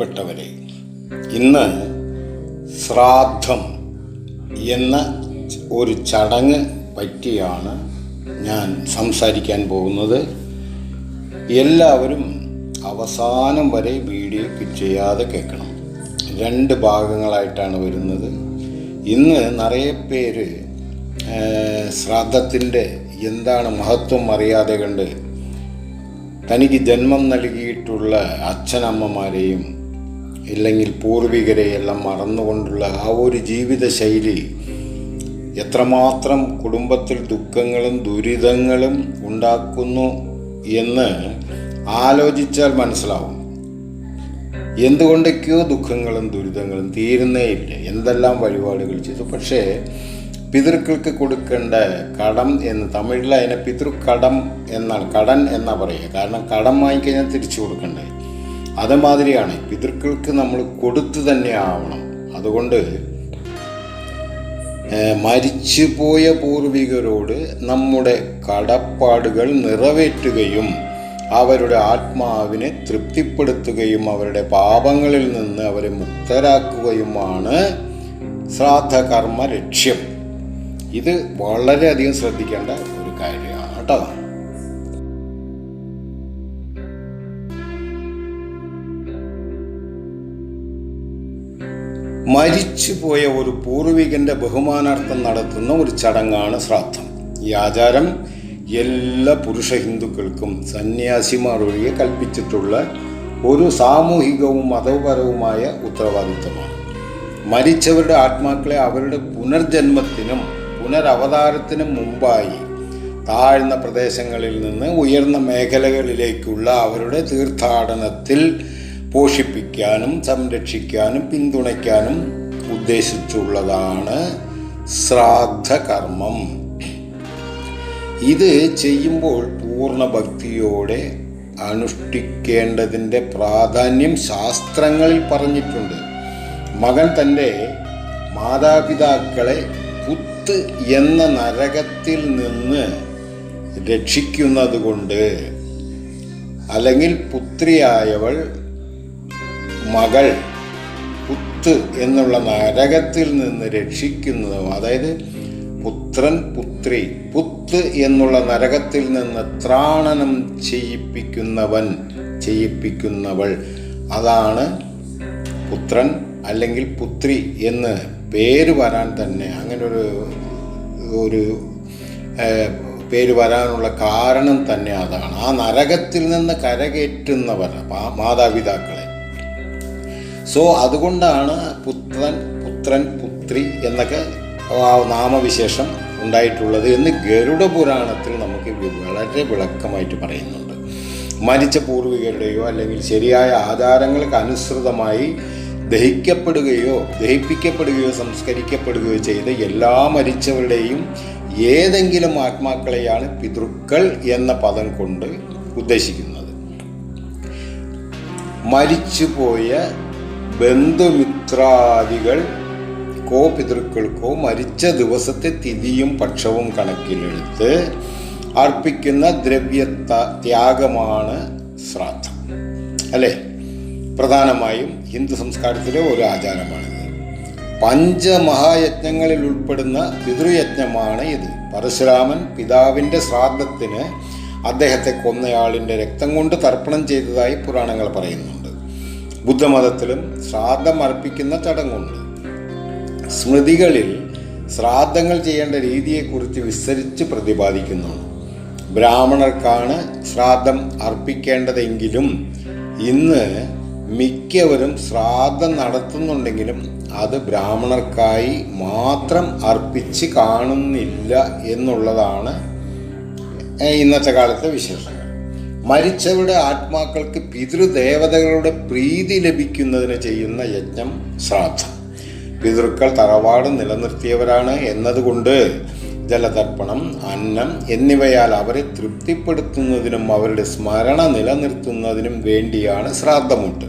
പ്രിയപ്പെട്ടവരെ ഇന്ന് ശ്രാദ്ധം എന്ന ഒരു ചടങ്ങ് പറ്റിയാണ് ഞാൻ സംസാരിക്കാൻ പോകുന്നത്. എല്ലാവരും അവസാനം വരെ വീഡിയോ ക്ലിക്ക് ചെയ്യാതെ കേൾക്കണം. രണ്ട് ഭാഗങ്ങളായിട്ടാണ് വരുന്നത്. ഇന്ന് നിറയെ പേര് ശ്രാദ്ധത്തിന്റെ എന്താണ് മഹത്വം അറിയാതെ കണ്ട് തനിക്ക് ജന്മം നൽകിയിട്ടുള്ള അച്ഛനമ്മമാരെയും ഇല്ലെങ്കിൽ പൂർവികരെയെല്ലാം മറന്നുകൊണ്ടുള്ള ആ ഒരു ജീവിതശൈലി എത്രമാത്രം കുടുംബത്തിൽ ദുഃഖങ്ങളും ദുരിതങ്ങളും ഉണ്ടാക്കുന്നു എന്ന് ആലോചിച്ചാൽ മനസ്സിലാവും. എന്തുകൊണ്ടൊക്കെയോ ദുഃഖങ്ങളും ദുരിതങ്ങളും തീരുന്നേയില്ല എന്തെല്ലാം വഴിപാടുകൾ ചെയ്തു. പക്ഷേ പിതൃക്കൾക്ക് കൊടുക്കേണ്ട കടം എന്ന് തമിഴിൽ അതിനെ പിതൃക്കടം എന്നാണ്. കടൻ എന്നാണ് പറയുക. കാരണം കടം വാങ്ങിക്കഴിഞ്ഞാൽ തിരിച്ചു കൊടുക്കണ്ടേ. അതുമാതിരിയാണ് പിതൃക്കൾക്ക് നമ്മൾ കൊടുത്തു തന്നെ ആവണം. അതുകൊണ്ട് മരിച്ചു പോയ പൂർവികരോട് നമ്മുടെ കടപ്പാടുകൾ നിറവേറ്റുകയും അവരുടെ ആത്മാവിനെ തൃപ്തിപ്പെടുത്തുകയും അവരുടെ പാപങ്ങളിൽ നിന്ന് അവരെ മുക്തരാക്കുകയുമാണ് ശ്രാദ്ധകർമ്മ ലക്ഷ്യം. ഇത് വളരെയധികം ശ്രദ്ധിക്കേണ്ട ഒരു കാര്യമാണ് കേട്ടോ. മരിച്ചുപോയ ഒരു പൂർവികന്റെ ബഹുമാനാർത്ഥം നടത്തുന്ന ഒരു ചടങ്ങാണ് ശ്രാദ്ധം. ഈ ആചാരം എല്ലാ പുരുഷ ഹിന്ദുക്കൾക്കും സന്യാസിമാർ ഒഴികെ കൽപ്പിച്ചിട്ടുള്ള ഒരു സാമൂഹികവും മതപരവുമായ ഉത്തരവാദിത്വമാണ്. മരിച്ചവരുടെ ആത്മാക്കളെ അവരുടെ പുനർജന്മത്തിനും പുനരവതാരത്തിനും മുമ്പായി താഴ്ന്ന പ്രദേശങ്ങളിൽ നിന്ന് ഉയർന്ന മേഖലകളിലേക്കുള്ള അവരുടെ തീർത്ഥാടനത്തിൽ പോഷിപ്പിക്കാനും സംരക്ഷിക്കാനും പിന്തുണയ്ക്കാനും ഉദ്ദേശിച്ചുള്ളതാണ് ശ്രാദ്ധകർമ്മം. ഇത് ചെയ്യുമ്പോൾ പൂർണ ഭക്തിയോടെ അനുഷ്ഠിക്കേണ്ടതിന്റെ പ്രാധാന്യം ശാസ്ത്രങ്ങളിൽ പറഞ്ഞിട്ടുണ്ട്. മകൻ തന്റെ മാതാപിതാക്കളെ പുത്ത് എന്ന നരകത്തിൽ നിന്ന് രക്ഷിക്കുന്നത് കൊണ്ട് അല്ലെങ്കിൽ പുത്രിയായവൾ മകൾ പുത്ത് എന്നുള്ള നരകത്തിൽ നിന്ന് രക്ഷിക്കുന്നതും അതായത് പുത്രൻ പുത്രി പുത്ത് എന്നുള്ള നരകത്തിൽ നിന്ന് ത്രാണനം ചെയ്യിപ്പിക്കുന്നവൻ ചെയ്യിപ്പിക്കുന്നവൾ. അതാണ് പുത്രൻ അല്ലെങ്കിൽ പുത്രി എന്ന് പേര് വരാൻ തന്നെ അങ്ങനെ ഒരു ഒരു പേര് വരാനുള്ള കാരണം തന്നെ അതാണ്. ആ നരകത്തിൽ നിന്ന് കരകയറ്റുന്നവർ മാതാപിതാക്കളെ. സോ അതുകൊണ്ടാണ് പുത്രൻ പുത്രൻ പുത്രി എന്നൊക്കെ നാമവിശേഷം ഉണ്ടായിട്ടുള്ളത് എന്ന് ഗരുഡ പുരാണത്തിൽ നമുക്ക് വളരെ വിളക്കമായിട്ട് പറയുന്നുണ്ട്. മരിച്ച പൂർവികരുടെയോ അല്ലെങ്കിൽ ശരിയായ ആധാരങ്ങൾക്ക് അനുസൃതമായി ദഹിക്കപ്പെടുകയോ ദഹിപ്പിക്കപ്പെടുകയോ സംസ്കരിക്കപ്പെടുകയോ ചെയ്ത എല്ലാ മരിച്ചവരുടെയും ഏതെങ്കിലും ആത്മാക്കളെയാണ് പിതൃക്കൾ എന്ന പദം കൊണ്ട് ഉദ്ദേശിക്കുന്നത്. മരിച്ചുപോയ ബന്ധുമിത്രാദികൾ കോ പിതൃക്കൾക്കോ മരിച്ച ദിവസത്തെ തിഥിയും പക്ഷവും കണക്കിലെടുത്ത് അർപ്പിക്കുന്ന ദ്രവ്യ ത്യാഗമാണ് ശ്രാദ്ധം. അല്ലേ? പ്രധാനമായും ഹിന്ദു സംസ്കാരത്തിലെ ഒരു ആചാരമാണിത്. പഞ്ചമഹായജ്ഞങ്ങളിൽ ഉൾപ്പെടുന്ന പിതൃയജ്ഞമാണ് ഇത്. പരശുരാമൻ പിതാവിന്റെ ശ്രാദ്ധത്തിന് അദ്ദേഹത്തെ കൊന്നയാളിന്റെ രക്തം കൊണ്ട് തർപ്പണം ചെയ്തതായി പുരാണങ്ങൾ പറയുന്നുണ്ട് ബുദ്ധമതത്തിലും ശ്രാദ്ധം അർപ്പിക്കുന്ന ചടങ്ങുണ്ട്. സ്മൃതികളിൽ ശ്രാദ്ധങ്ങൾ ചെയ്യേണ്ട രീതിയെക്കുറിച്ച് വിസ്തരിച്ച് പ്രതിപാദിക്കുന്നു ബ്രാഹ്മണർക്കാണ് ശ്രാദ്ധം അർപ്പിക്കേണ്ടതെങ്കിലും ഇന്ന് മിക്കവരും ശ്രാദ്ധം നടത്തുന്നുണ്ടെങ്കിലും അത് ബ്രാഹ്മണർക്കായി മാത്രം അർപ്പിച്ച് കാണുന്നില്ല എന്നുള്ളതാണ് ഇന്നത്തെ കാലത്തെ വിശേഷങ്ങൾ. മരിച്ചവരുടെ ആത്മാക്കൾക്ക് പിതൃദേവതകളുടെ പ്രീതി ലഭിക്കുന്നതിന് ചെയ്യുന്ന യജ്ഞം ശ്രാദ്ധം. പിതൃക്കൾ തറവാട് നിലനിർത്തിയവരാണ് എന്നതുകൊണ്ട് ജലതർപ്പണം അന്നം എന്നിവയാൽ അവരെ തൃപ്തിപ്പെടുത്തുന്നതിനും അവരുടെ സ്മരണ നിലനിർത്തുന്നതിനും വേണ്ടിയാണ് ശ്രാദ്ധമുട്ട്.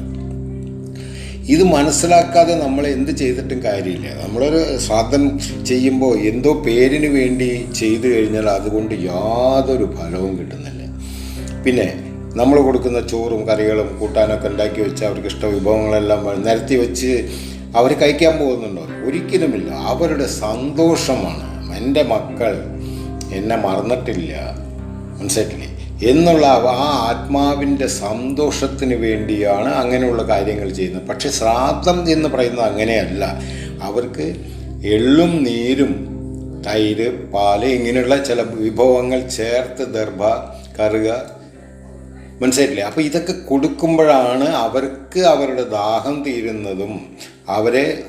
ഇത് മനസ്സിലാക്കാതെ നമ്മൾ എന്ത് ചെയ്തിട്ടും കാര്യമില്ല. നമ്മളൊരു ശ്രാദ്ധം ചെയ്യുമ്പോൾ എന്തോ പേരിന് വേണ്ടി ചെയ്തു കഴിഞ്ഞാൽ അതുകൊണ്ട് യാതൊരു ഫലവും കിട്ടുന്നില്ല. പിന്നെ നമ്മൾ കൊടുക്കുന്ന ചോറും കറികളും കൂട്ടാനൊക്കെ ഉണ്ടാക്കി വെച്ച് അവർക്ക് ഇഷ്ട വിഭവങ്ങളെല്ലാം നിരത്തി വെച്ച് അവർ കഴിക്കാൻ പോകുന്നുണ്ടോ? ഒരിക്കലുമില്ല. അവരുടെ സന്തോഷമാണ്. എന്റെ മക്കൾ എന്നെ മറന്നിട്ടില്ല. മനസ്സിലായിട്ടില്ലേ? എന്നുള്ള ആ ആത്മാവിന്റെ സന്തോഷത്തിന് വേണ്ടിയാണ് അങ്ങനെയുള്ള കാര്യങ്ങൾ ചെയ്യുന്നത്. പക്ഷേ ശ്രാദ്ധം എന്ന് പറയുന്നത് അങ്ങനെയല്ല. അവർക്ക് എള്ളും നീരും തൈര് പാൽ ഇങ്ങനെയുള്ള ചില വിഭവങ്ങൾ ചേർത്ത് ദർഭ കറുക മനസ്സിലായില്ലേ അപ്പോൾ ഇതൊക്കെ കൊടുക്കുമ്പോഴാണ് അവർക്ക് അവരുടെ ദാഹം തീരുന്നതും അവരെ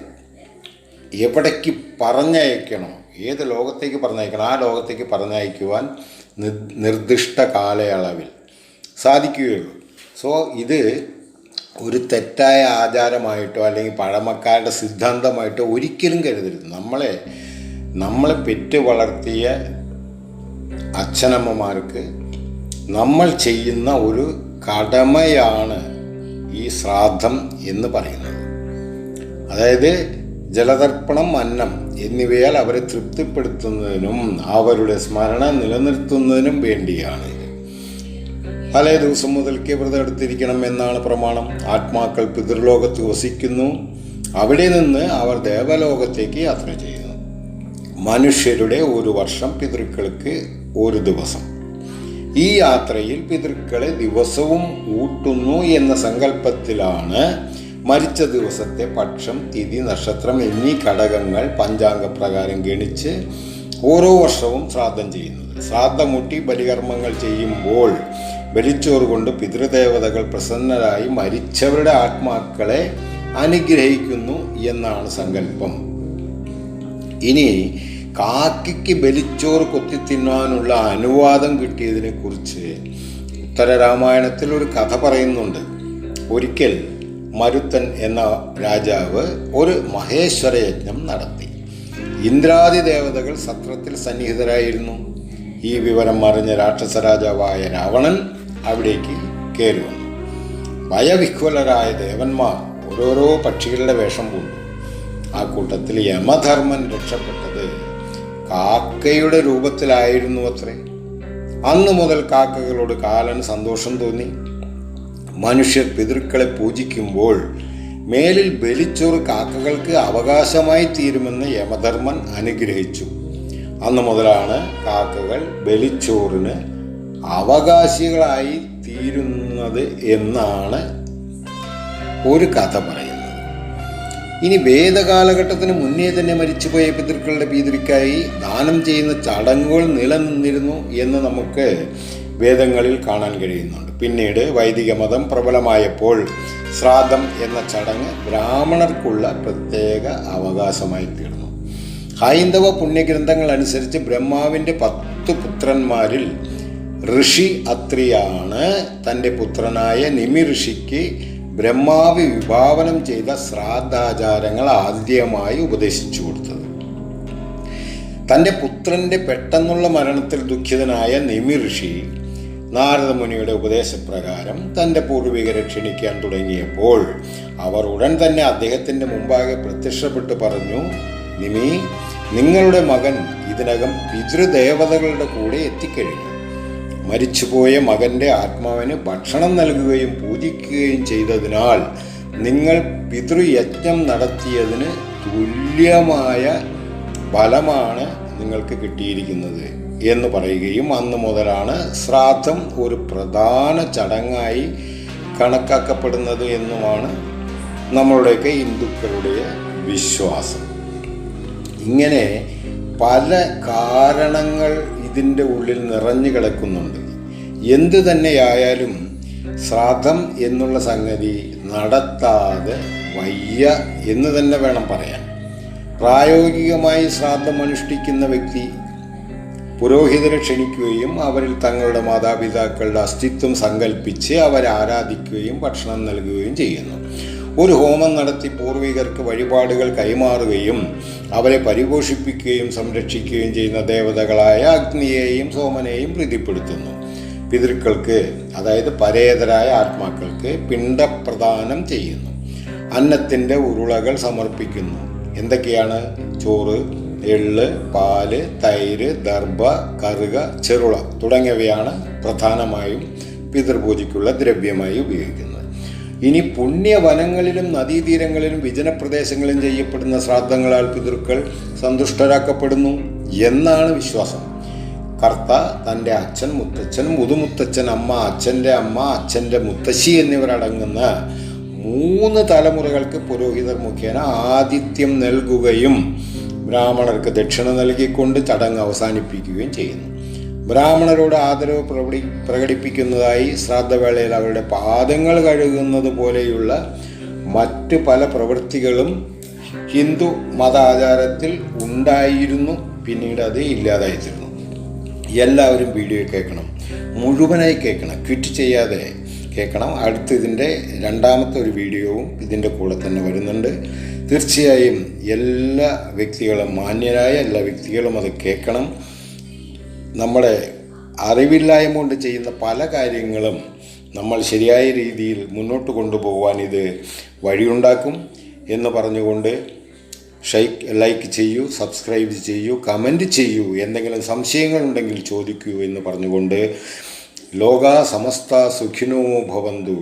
എവിടേക്ക് പറഞ്ഞയക്കണം ഏത് ലോകത്തേക്ക് പറഞ്ഞയക്കണം ആ ലോകത്തേക്ക് പറഞ്ഞയക്കുവാൻ നിർദ്ദിഷ്ട കാലയളവിൽ സാധിക്കുകയുള്ളൂ. സോ ഇത് ഒരു തെറ്റായ ആചാരമായിട്ടോ അല്ലെങ്കിൽ പഴമക്കാരുടെ സിദ്ധാന്തമായിട്ടോ ഒരിക്കലും കരുതരുത്. നമ്മളെ നമ്മളെ പെറ്റു വളർത്തിയ അച്ഛനമ്മമാർക്ക് നമ്മൾ ചെയ്യുന്ന ഒരു കടമയാണ് ഈ ശ്രാദ്ധം എന്ന് പറയുന്നത്. അതായത് ജലതർപ്പണം അന്നം എന്നിവയാൽ അവരെ തൃപ്തിപ്പെടുത്തുന്നതിനും അവരുടെ സ്മരണ നിലനിർത്തുന്നതിനും വേണ്ടിയാണ് പല ദിവസം മുതൽക്കേ വ്രതം എടുത്തിരിക്കണം എന്നാണ് പ്രമാണം. ആത്മാക്കൾ പിതൃലോകത്ത് വസിക്കുന്നു. അവിടെ നിന്ന് അവർ ദേവലോകത്തേക്ക് യാത്ര ചെയ്യുന്നു. മനുഷ്യരുടെ ഒരു വർഷം പിതൃക്കൾക്ക് ഒരു ദിവസം. ഈ യാത്രയിൽ പിതൃക്കളെ ദിവസവും ഊട്ടുന്നു എന്ന സങ്കല്പത്തിലാണ് മരിച്ച ദിവസത്തെ പക്ഷം തിഥി നക്ഷത്രം എന്നീ ഘടകങ്ങൾ പഞ്ചാംഗപ്രകാരം ഗണിച്ച് ഓരോ വർഷവും ശ്രാദ്ധം ചെയ്യുന്നത്. ശ്രാദ്ധമൂട്ടി ബലികർമ്മങ്ങൾ ചെയ്യുമ്പോൾ ബലിച്ചോറ് കൊണ്ട് പിതൃദേവതകൾ പ്രസന്നരായി മരിച്ചവരുടെ ആത്മാക്കളെ അനുഗ്രഹിക്കുന്നു എന്നാണ് സങ്കല്പം. ഇനി കാക്കിക്ക് ബലിച്ചോറ് കൊത്തി തിന്നാനുള്ള അനുവാദം കിട്ടിയതിനെ കുറിച്ച് ഉത്തരരാമായണത്തിൽ ഒരു കഥ പറയുന്നുണ്ട്. ഒരിക്കൽ മരുത്തൻ എന്ന രാജാവ് ഒരു മഹേശ്വര യജ്ഞം നടത്തി. ഇന്ദ്രാദി ദേവതകൾ സത്രത്തിൽ സന്നിഹിതരായിരുന്നു. ഈ വിവരം അറിഞ്ഞ രാക്ഷസ രാജാവായ രാവണൻ അവിടേക്ക് കയറി വന്നു. ഭയവിഹ്വലരായ ദേവന്മാർ ഓരോരോ പക്ഷികളുടെ വേഷം പൂണ്ടു. ആ കൂട്ടത്തിൽ യമധർമ്മൻ രക്ഷപ്പെട്ടത് കാക്കയുടെ രൂപത്തിലായിരുന്നു അത്രേ. അന്ന് മുതൽ കാക്കകളോട് കാലന് സന്തോഷം തോന്നി. മനുഷ്യർ പിതൃക്കളെ പൂജിക്കുമ്പോൾ മേലിൽ ബലിച്ചോറ് കാക്കകൾക്ക് അവകാശമായി തീരുമെന്ന് യമധർമ്മൻ അനുഗ്രഹിച്ചു. അന്ന് മുതലാണ് കാക്കകൾ ബലിച്ചോറിന് അവകാശികളായി തീരുന്നത് എന്നാണ് ഒരു കഥ പറയുന്നത് ഇനി വേദകാലഘട്ടത്തിന് മുന്നേ തന്നെ മരിച്ചുപോയ പിതൃക്കളുടെ പീതൃക്കായി ദാനം ചെയ്യുന്ന ചടങ്ങുകൾ നിലനിന്നിരുന്നു എന്ന് നമുക്ക് വേദങ്ങളിൽ കാണാൻ കഴിയുന്നുണ്ട്. പിന്നീട് വൈദിക മതം പ്രബലമായപ്പോൾ ശ്രാദ്ധം എന്ന ചടങ്ങ് ബ്രാഹ്മണർക്കുള്ള പ്രത്യേക അവകാശമായി തീർന്നു. ഹൈന്ദവ പുണ്യഗ്രന്ഥങ്ങൾ അനുസരിച്ച് ബ്രഹ്മാവിന്റെ പത്ത് പുത്രന്മാരിൽ ഋഷി അത്രിയാണ് തന്റെ പുത്രനായ നിമി ഋഷിക്ക് ബ്രഹ്മാവ് വിഭാവനം ചെയ്ത ശ്രാദ്ധാചാരങ്ങൾ ആദ്യമായി ഉപദേശിച്ചു കൊടുത്തത്. തന്റെ പുത്രന്റെ പെട്ടെന്നുള്ള മരണത്തിൽ ദുഃഖിതനായ നിമി ഋഷി നാരദമുനിയുടെ ഉപദേശപ്രകാരം തന്റെ പൂർവികരെ ക്ഷണിക്കാൻ തുടങ്ങിയപ്പോൾ അവർ ഉടൻ തന്നെ അദ്ദേഹത്തിന്റെ മുമ്പാകെ പ്രത്യക്ഷപ്പെട്ട് പറഞ്ഞു നിമി നിങ്ങളുടെ മകൻ ഇതിനകം പിതൃദേവതകളുടെ കൂടെ എത്തിക്കഴിഞ്ഞു. മരിച്ചുപോയ മകന്റെ ആത്മാവിന് ഭക്ഷണം നൽകുകയും പൂജിക്കുകയും ചെയ്തതിനാൽ നിങ്ങൾ പിതൃയജ്ഞം നടത്തിയതിന് തുല്യമായ ഫലമാണ് നിങ്ങൾക്ക് കിട്ടിയിരിക്കുന്നത് എന്ന് പറയുകയും അന്ന് മുതലാണ് ശ്രാദ്ധം ഒരു പ്രധാന ചടങ്ങായി കണക്കാക്കപ്പെടുന്നത് എന്നുമാണ് നമ്മളുടെയൊക്കെ ഹിന്ദുക്കളുടെ വിശ്വാസം. ഇങ്ങനെ പല കാരണങ്ങൾ ഇതിന്റെ ഉള്ളിൽ നിറഞ്ഞു കിടക്കുന്നുണ്ട്. എന്തു തന്നെയായാലും ശ്രാദ്ധം എന്നുള്ള സംഗതി നടത്താതെ വയ്യ എന്ന് തന്നെ വേണം പറയാൻ. പ്രായോഗികമായി ശ്രാദ്ധം അനുഷ്ഠിക്കുന്ന വ്യക്തി പുരോഹിതരെ ക്ഷണിക്കുകയും അവരിൽ തങ്ങളുടെ മാതാപിതാക്കളുടെ അസ്തിത്വം സങ്കല്പിച്ച് അവരെ ആരാധിക്കുകയും ഭക്ഷണം നൽകുകയും ചെയ്യുന്നു. ഒരു ഹോമം നടത്തി പൂർവികർക്ക് വഴിപാടുകൾ കൈമാറുകയും അവരെ പരിപോഷിപ്പിക്കുകയും സംരക്ഷിക്കുകയും ചെയ്യുന്ന ദേവതകളായ അഗ്നിയെയും സോമനെയും പ്രീതിപ്പെടുത്തുന്നു. പിതൃക്കൾക്ക് അതായത് പരേതരായ ആത്മാക്കൾക്ക് പിണ്ടപ്രദാനം ചെയ്യുന്നു. അന്നത്തിന്റെ ഉരുളകൾ സമർപ്പിക്കുന്നു. എന്തൊക്കെയാണ്? ചോറ് എള്ള് പാൽ തൈര് ദർഭ കറുക ചെറുള തുടങ്ങിയവയാണ് പ്രധാനമായും പിതൃപൂജയ്ക്കുള്ള ദ്രവ്യമായി ഉപയോഗിക്കുന്നത്. ഇനി പുണ്യവനങ്ങളിലും നദീതീരങ്ങളിലും വിജനപ്രദേശങ്ങളിലും ചെയ്യപ്പെടുന്ന ശ്രാദ്ധങ്ങളാൽ പിതൃക്കൾ സന്തുഷ്ടരാക്കപ്പെടുന്നു എന്നാണ് വിശ്വാസം. കർത്ത തന്റെ അച്ഛൻ മുത്തച്ഛൻ മുതുമുത്തച്ഛൻ അമ്മ അച്ഛന്റെ അമ്മ അച്ഛന്റെ മുത്തശ്ശി എന്നിവരടങ്ങുന്ന മൂന്ന് തലമുറകൾക്ക് പുരോഹിതർ മുഖേന ആതിഥ്യം നൽകുകയും ബ്രാഹ്മണർക്ക് ദക്ഷിണ നൽകിക്കൊണ്ട് ചടങ്ങ് അവസാനിപ്പിക്കുകയും ചെയ്യുന്നു. ബ്രാഹ്മണരോട് ആദരവ് പ്രകടി പ്രകടിപ്പിക്കുന്നതായി ശ്രാദ്ധവേളയിൽ അവരുടെ പാദങ്ങൾ കഴുകുന്നത് പോലെയുള്ള മറ്റ് പല പ്രവൃത്തികളും ഹിന്ദു മതാചാരത്തിൽ ഉണ്ടായിരുന്നു. പിന്നീട് അത് ഇല്ലാതായിത്തീർന്നു. എല്ലാവരും വീഡിയോ കേൾക്കണം. മുഴുവനായി കേൾക്കണം. ക്വിറ്റ് ചെയ്യാതെ കേൾക്കണം. അടുത്ത് ഇതിന്റെ രണ്ടാമത്തെ ഒരു വീഡിയോവും ഇതിന്റെ കൂടെ തന്നെ വരുന്നുണ്ട്. തീർച്ചയായും എല്ലാ വ്യക്തികളും മാന്യരായ എല്ലാ വ്യക്തികളും അത് കേൾക്കണം. നമ്മുടെ അറിവില്ലായ്മ കൊണ്ട് ചെയ്യുന്ന പല കാര്യങ്ങളും നമ്മൾ ശരിയായ രീതിയിൽ മുന്നോട്ട് കൊണ്ടുപോകാൻ ഇത് വഴിയുണ്ടാക്കും എന്ന് പറഞ്ഞുകൊണ്ട് ഷൈക്ക് ലൈക്ക് ചെയ്യൂ സബ്സ്ക്രൈബ് ചെയ്യൂ കമന്റ് ചെയ്യൂ എന്തെങ്കിലും സംശയങ്ങളുണ്ടെങ്കിൽ ചോദിക്കൂ എന്ന് പറഞ്ഞുകൊണ്ട് ലോക സമസ്ത സുഖിനോ ഭവന്തു.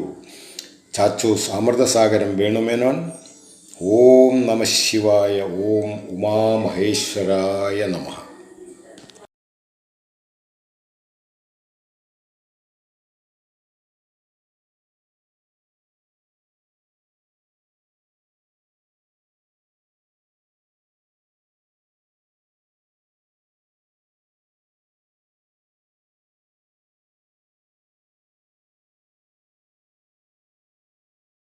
ചാച്ചൂസ് അമൃതസാഗരം വേണുമേനോൻ. ഓം നമ ശിവായ ഓം ഉമാമഹേശ്വരായ നമഃ.